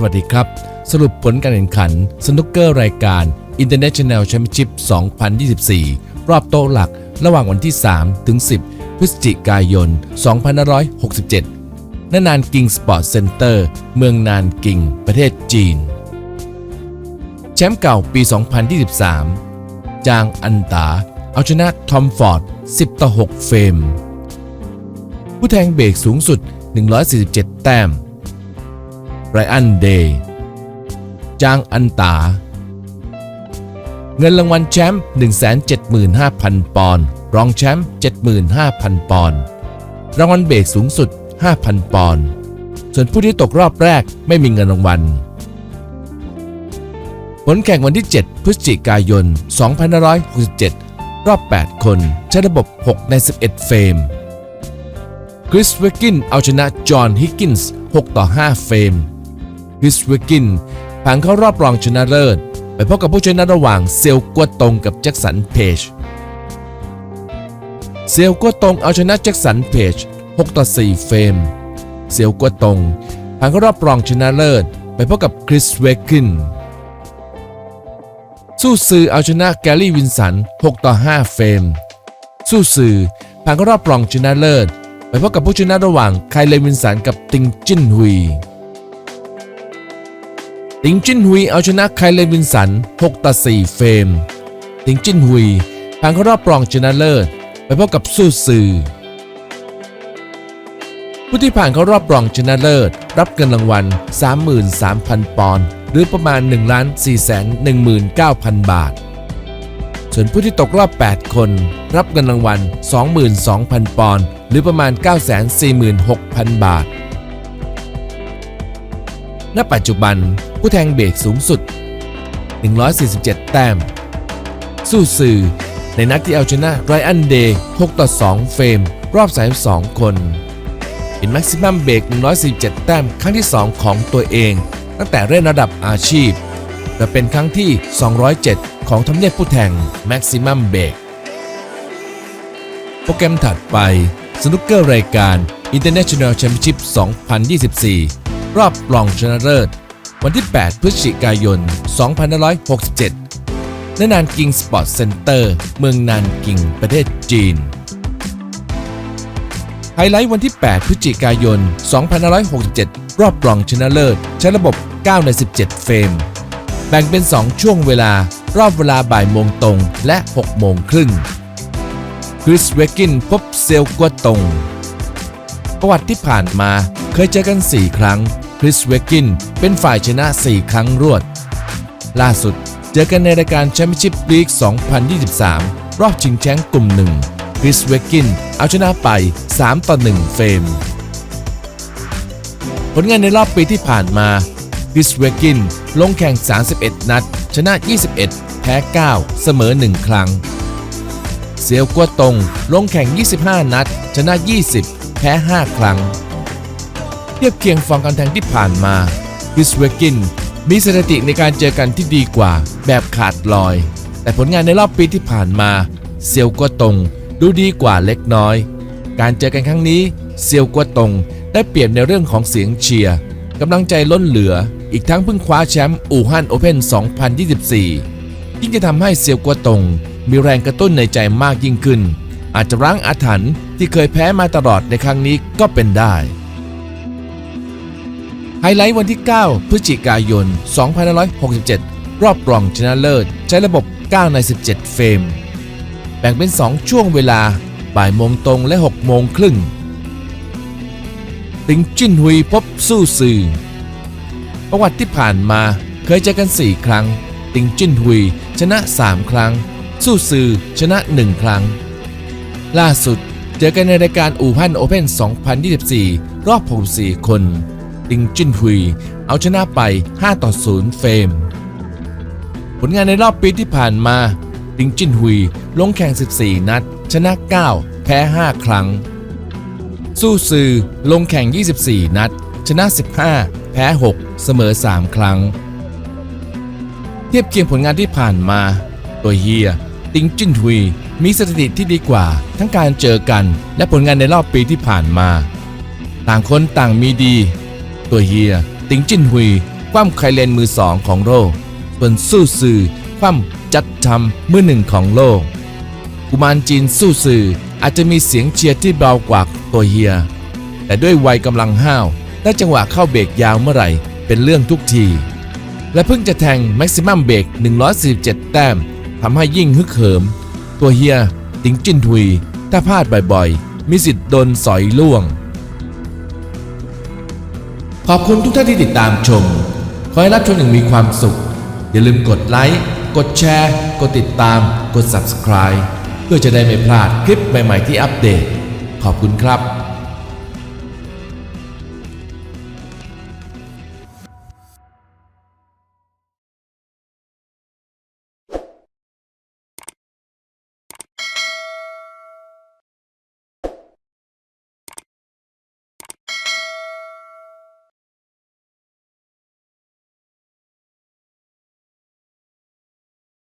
สวัสดีครับ สรุปผลการแข่งขันสนุกเกอร์รายการ International Championship 2024 รอบโต๊ะหลักระหว่างวันที่ 3 ถึง 10 พฤศจิกายน 2567ณนานกิงสปอร์ตเซ็นเตอร์ เมืองนานกิง ประเทศจีน แชมป์เก่าปี 2023 จางอันตา เอาชนะทอมฟอร์ด 10 ต่อ 6 เฟรม ผู้แทงเบรกสูงสุด 147 แต้ม ไรอันเดย์จางอันตา เงินรางวัลแชมป์175,000 ปอนด์รองแชมป์75,000 ปอนด์รางวัลเบรกสูงสุด 5,000 ปอนด์ส่วนผู้ที่ตกรอบแรกไม่มีเงินรางวัลผลแข่งวันที่ 7 พฤศจิกายน 2567 รอบ 8 คน ใช้ระบบ 6 ใน 11 เฟรม คริสเวกินเอาชนะจอห์น ฮิกกินส์ 6 ต่อ 5 เฟรม คริสเวกินผ่านเข้ารอบรองชนะเลิศ ไปพบกับผู้ชนะระหว่างเซลกัวตงกับแจ็คสันเพจเซลกัวตงเอาชนะแจ็คสันเพจ6ต่อ4เฟรมเซลกัวตงผ่านเข้ารอบรองชนะเลิศ ไปพบกับคริสเวกินสู้ซือเอาชนะแกรี่วินสัน 6 ต่อ 5 เฟรม สู้ซือผ่านเข้ารอบรองชนะเลิศ ไปพบกับผู้ชนะระหว่างไคลเลวินสันกับติงจินฮุย ติงจินฮุยเอาชนะไคลเลวินสัน 6 ต่อ 4 เฟรม ติงจินฮุยผ่านเข้ารอบรองชนะเลิศ ไปพบกับสู้ซือผู้ที่ผ่านเข้ารอบรองชนะเลิศ รับเงินรางวัล 33,000 ปอนด์หรือประมาณ 1 4 1 9 0 0 0 บาท ส่วนผู้ที่ตกรอบ 8 คน รับเงินรางวัล 22,000 ปอนด์หรือประมาณ 946,000 บาท ณ ปัจจุบัน ผู้แทงเบรกสูงสุด 147 แต้ม สู้สื่อ ในนัดที่เอาชนะไรอันเดย์ 6 ต่อ 2 เฟรม รอบ 32 คน เป็นแม็กซิมัมเบรก147 แต้มครั้งที่ 2 ของตัวเอง ตั้งแต่เล่นระดับอาชีพ และเป็นครั้งที่ 207 ของทำเนียบผู้แทงแม็กซิมัมเบรกโปรแกรมถัดไปสนุกเกอร์รายการ International Championship 2024 รอบรองชนะเลิศ วันที่ 8 พฤศจิกายน 2567ณนานกิงสปอร์ตเซ็นเตอร์ เมืองนานกิง ประเทศจีน ไฮไลท์วันที่ 8 พฤศจิกายน 2567 รอบรองชนะเลิศ ใช้ระบบ 9 ใน 17 เฟรม แบ่งเป็น 2 ช่วงเวลารอบเวลาบ่ายโมงตรงและ 6 โมงครึ่ง คริสเวกินพบเซลกัวตง ประวัติที่ผ่านมาเคยเจอกัน 4 ครั้ง คริสเวกินเป็นฝ่ายชนะ 4 ครั้งรวด ล่าสุดเจอกันในรายการแชมเปี้ยนชิพลีก 2023 รอบชิงแชมป์กลุ่มหนึ่งคริสเวกินเอาชนะไป 3 ต่อ 1 เฟรม ผลงานในรอบปีที่ผ่านมาคริสเวกินลงแข่ง 31 นัด ชนะ 21 แพ้ 9 เสมอ 1 ครั้ง เซียวกัวตงลงแข่ง 25 นัด ชนะ 20 แพ้ 5 ครั้ง เทียบเคียงฟอร์มการแทงที่ผ่านมาคริสเวกินมีสถิติในการเจอกันที่ดีกว่าแบบขาดลอย แต่ผลงานในรอบปีที่ผ่านมา เซียวกัวตงดูดีกว่าเล็กน้อย การเจอกันครั้งนี้เซียวกัวตงได้เปรียบในเรื่องของเสียงเชียร์กำลังใจล้นเหลือ อีกทั้งเพิ่งคว้าแชมป์อู่ฮั่นโอเพ่น 2024 ยิ่งจะทำให้เซียวกัวตงมีแรงกระตุ้นในใจมากยิ่งขึ้น อาจจะรั้งอาถรรพ์ที่เคยแพ้มาตลอดในครั้งนี้ก็เป็นได้ ไฮไลท์วันที่ 9 พฤศจิกายน 2567 รอบรองชนะเลิศ ใช้ระบบ 9 ใน 17 เฟรม แบ่งเป็น 2 ช่วงเวลา บ่ายโมงตรงและ 6 โมงครึ่ง ติงจิ้นฮุยพบสู้ซือประวัติที่ผ่านมาเคยเจอกัน 4 ครั้ง ติงจิ้นฮุย ชนะ 3 ครั้ง สู้ซือชนะ 1 ครั้ง ล่าสุดเจอกันในรายการอู่ฮั่นโอเพ่น2024 รอบ 64 คน ติงจินฮุย เอาชนะไป 5 ต่อ 0 เฟรม ผลงานในรอบปีที่ผ่านมา ติงจินฮุย ลงแข่ง 14 นัด ชนะ 9 แพ้ 5 ครั้ง สู้ซือลงแข่ง 24 นัด ชนะ 15 แพ้ 6 เสมอ 3 ครั้ง เทียบเคียงผลงานที่ผ่านมา ตัวเฮีย ติงจินฮุยมีสถิติที่ดีกว่าทั้งการเจอกันและผลงานในรอบปีที่ผ่านมา ต่างคนต่างมีดี ตัวเฮีย ติงจินฮุย คว่ำไคเลนมือสองของโลก ส่วนสู้ซือคว่ำจัดทำมือหนึ่งของโลก กุมารจีนสู้ซืออาจจะมีเสียงเชียร์ที่เบากว่าตัวเฮีย แต่ด้วยวัยกำลังห้าวและจังหวะเข้าเบรกยาวเมื่อไหร่ เป็นเรื่องทุกที และเพิ่งจะแทงแม็กซิมัมเบรก147 แต้มทำให้ยิ่งฮึกเหิม ตัวเฮีย ติงจินทุย ถ้าพลาดบ่อยๆ มีสิทธิ์โดนสอยล่วง ขอบคุณทุกท่านที่ติดตามชม ขอให้รับชมอย่างมีความสุข อย่าลืมกดไลค์ กดแชร์ กดติดตาม กด Subscribe เพื่อจะได้ไม่พลาดคลิปใหม่ ๆ ที่อัปเดต ขอบคุณครับ